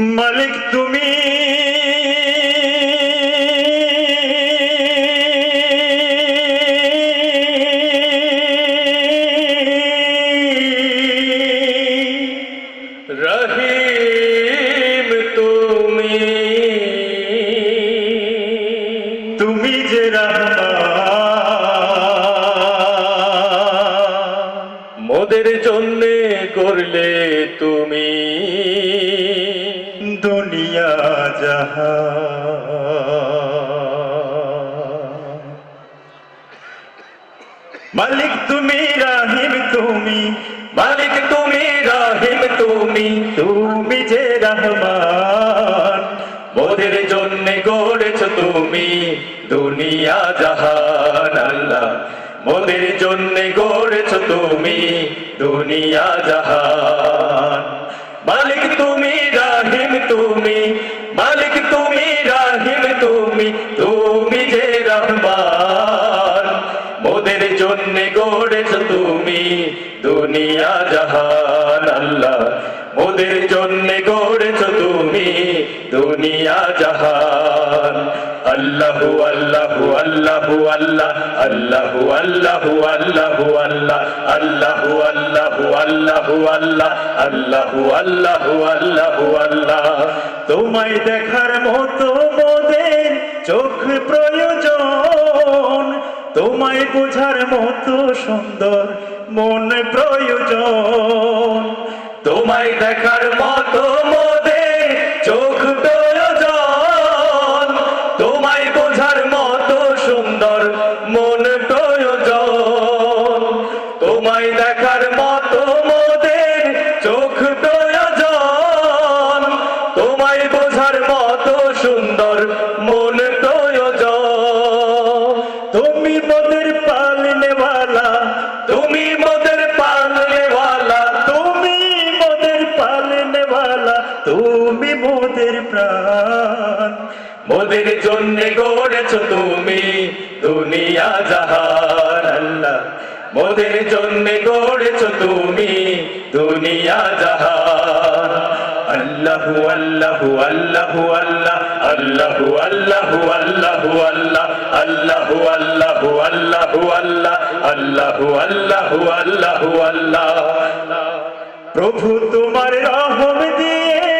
মালিক তুমি। রহিম তুমি। তুমি যে মোদের জন্য করলে তুমি। দুনিয়া জাহান মালিক তুমি, রাহিম তুমি, মালিক তুমি, রহিম তুমি তুমি যে রহমান। মোদের জন্য গড়েছ তুমি দুনিয়া জাহান আল্লাহ। মোদের জন্য গড়েছ তুমি দুনিয়া জাহান। মালিক তুমি দুনিয়া জাহান আল্লাহ, মোদের জন্য গড়েছ তুমি দুনিয়া জাহান। আল্লাহু আল্লাহু আল্লাহু আল্লাহ, আল্লাহু আল্লাহু আল্লাহু আল্লাহ, আল্লাহু আল্লাহু আল্লাহু আল্লাহ, আল্লাহু আল্লাহু আল্লাহু আল্লাহ। তোমায় দেখার মতো মোদের চোখ প্রয়োজন, তোমায় বোঝার মতো সুন্দর মন প্রয়োজন। তোমায় দেখার মতো মদে চোখ প্রয়োজন। তোমায় বোঝার মতো সুন্দর মন প্রয়োজন। তোমায় দেখার মতো মোদের জন্য গড়েছ তুমি দুনিয়া জাহান আল্লাহ। মোদের জন্য গড়েছ তুমি দুনিয়া জাহান। আল্লাহু আল্লাহু আল্লাহু আল্লাহ, আল্লাহু আল্লাহু আল্লাহু আল্লাহ, আল্লাহু আল্লাহু আল্লাহু আল্লাহ, আল্লাহু আল্লাহু আল্লাহু আল্লাহ। প্রভু তোমার রহম দিয়ে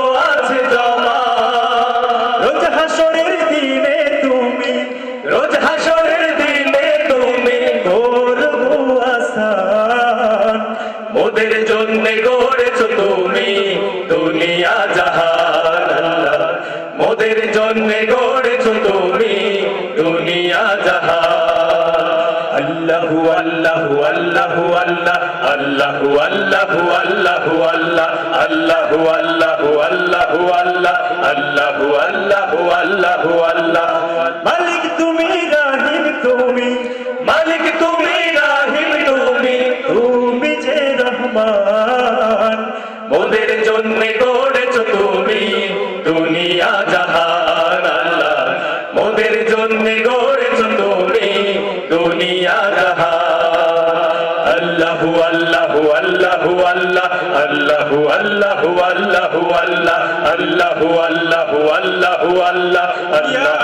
মোদের জন্য গড়েছ তুমি দুনিয়া জাহান মোদের জন্য গড়েছ তুমি দুনিয়া জাহান। আল্লাহু আল্লাহু আল্লাহু আল্লাহ, আল্লাহু আল্লাহু আল্লাহু আল্লাহ, আল্লাহু আল্লাহু আল্লাহু আল্লাহ, আল্লাহু আল্লাহু আল্লাহু আল্লাহ। মালিক তুমি জন্য গড়েছ তুমি দুনিয়া জাহান আল্লাহ। মোদের জন্য গড়েছ তুমি দুনিয়া জাহান। আল্লাহু আল্লাহু আল্লাহু, আল্লাহ, আল্লাহু আল্লাহু আল্লাহু, আল্লাহ, আল্লাহু আল্লাহু আল্লাহু, আল্লাহ, আল্লাহু।